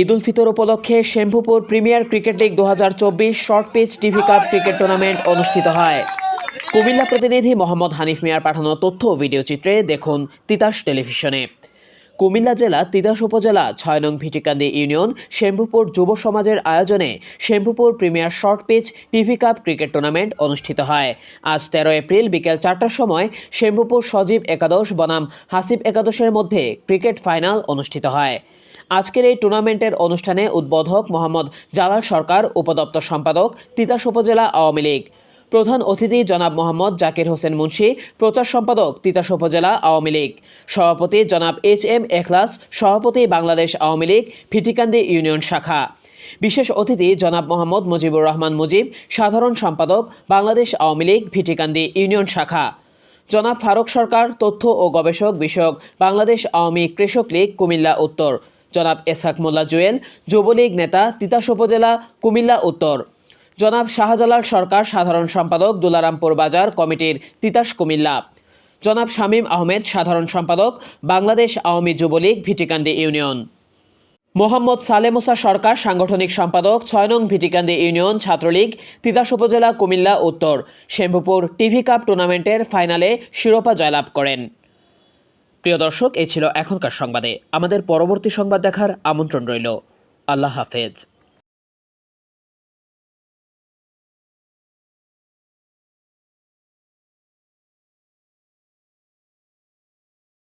ঈদ উল ফিতর উপলক্ষে Shampupur premier cricket league দু হাজার চব্বিশ short pitch TV cup cricket tournament অনুষ্ঠিত হয়। কুমিল্লা প্রতিনিধি মোহাম্মদ হানিফ মিয়ার পাঠানো তথ্য ও ভিডিও চিত্রে দেখুন তিতাস টেলিভিশনে। কুমিল্লা জেলা তিতাস উপজেলা ছয় নং ভিটিকান্দি ইউনিয়ন শ্যাম্পুপুর যুব সমাজের আয়োজনে Shampupur premier short pitch TV cup cricket tournament অনুষ্ঠিত হয়। আজ তেরো এপ্রিল বিকেল চারটার সময় শ্যাম্পুপুর সজীব একাদশ বনাম হাসিব একাদশের মধ্যে ক্রিকেট ফাইনাল অনুষ্ঠিত হয়। আজকের এই টুর্নামেন্টের অনুষ্ঠানে উদ্বোধক মোহাম্মদ জালাল সরকার, উপদপ্তর সম্পাদক তিতাস উপজেলা আওয়ামী লীগ। প্রধান অতিথি জনাব মোহাম্মদ জাকির হোসেন মুন্সি, প্রচার সম্পাদক তিতাস উপজেলা আওয়ামী লীগ। সভাপতি জনাব এইচ এম এখলাস, সভাপতি বাংলাদেশ আওয়ামী লীগ ফিটিকান্দি ইউনিয়ন শাখা। বিশেষ অতিথি জনাব মোহাম্মদ মুজিবুর রহমান মুজিব, সাধারণ সম্পাদক বাংলাদেশ আওয়ামী লীগ, ভিটিকান্দি ইউনিয়ন শাখা। জনাব ফারুক সরকার, তথ্য ও গবেষক বিষয়ক বাংলাদেশ আওয়ামী কৃষক লীগ, কুমিল্লা, উত্তর। জনাব এসহাক মোল্লা জুয়েল যুবলীগ নেতা তিতাস উপজেলা, কুমিল্লা উত্তর। জনাব শাহজালাল সরকার, সাধারণ সম্পাদক, দুলারামপুর বাজার কমিটির তিতাস কুমিল্লা। জনাব শামীম আহমেদ, সাধারণ সম্পাদক, বাংলাদেশ আওয়ামী যুবলীগ, ভিটিকান্দি ইউনিয়ন। মোহাম্মদ সালেমুসা সরকার, সাংগঠনিক সম্পাদক, ছয় নং ভিটিকান্দি ইউনিয়ন, ছাত্রলীগ, তিতাস উপজেলা, কুমিল্লা উত্তর। শ্যাম্পুপুর টিভি কাপ টুর্নামেন্টের ফাইনালে শিরোপা জয়লাভ করেন। প্রিয় দর্শক এই ছিল এখনকার সংবাদে। আমাদের পরবর্তী সংবাদ দেখার আমন্ত্রণ রইল। আল্লাহ হাফেজ।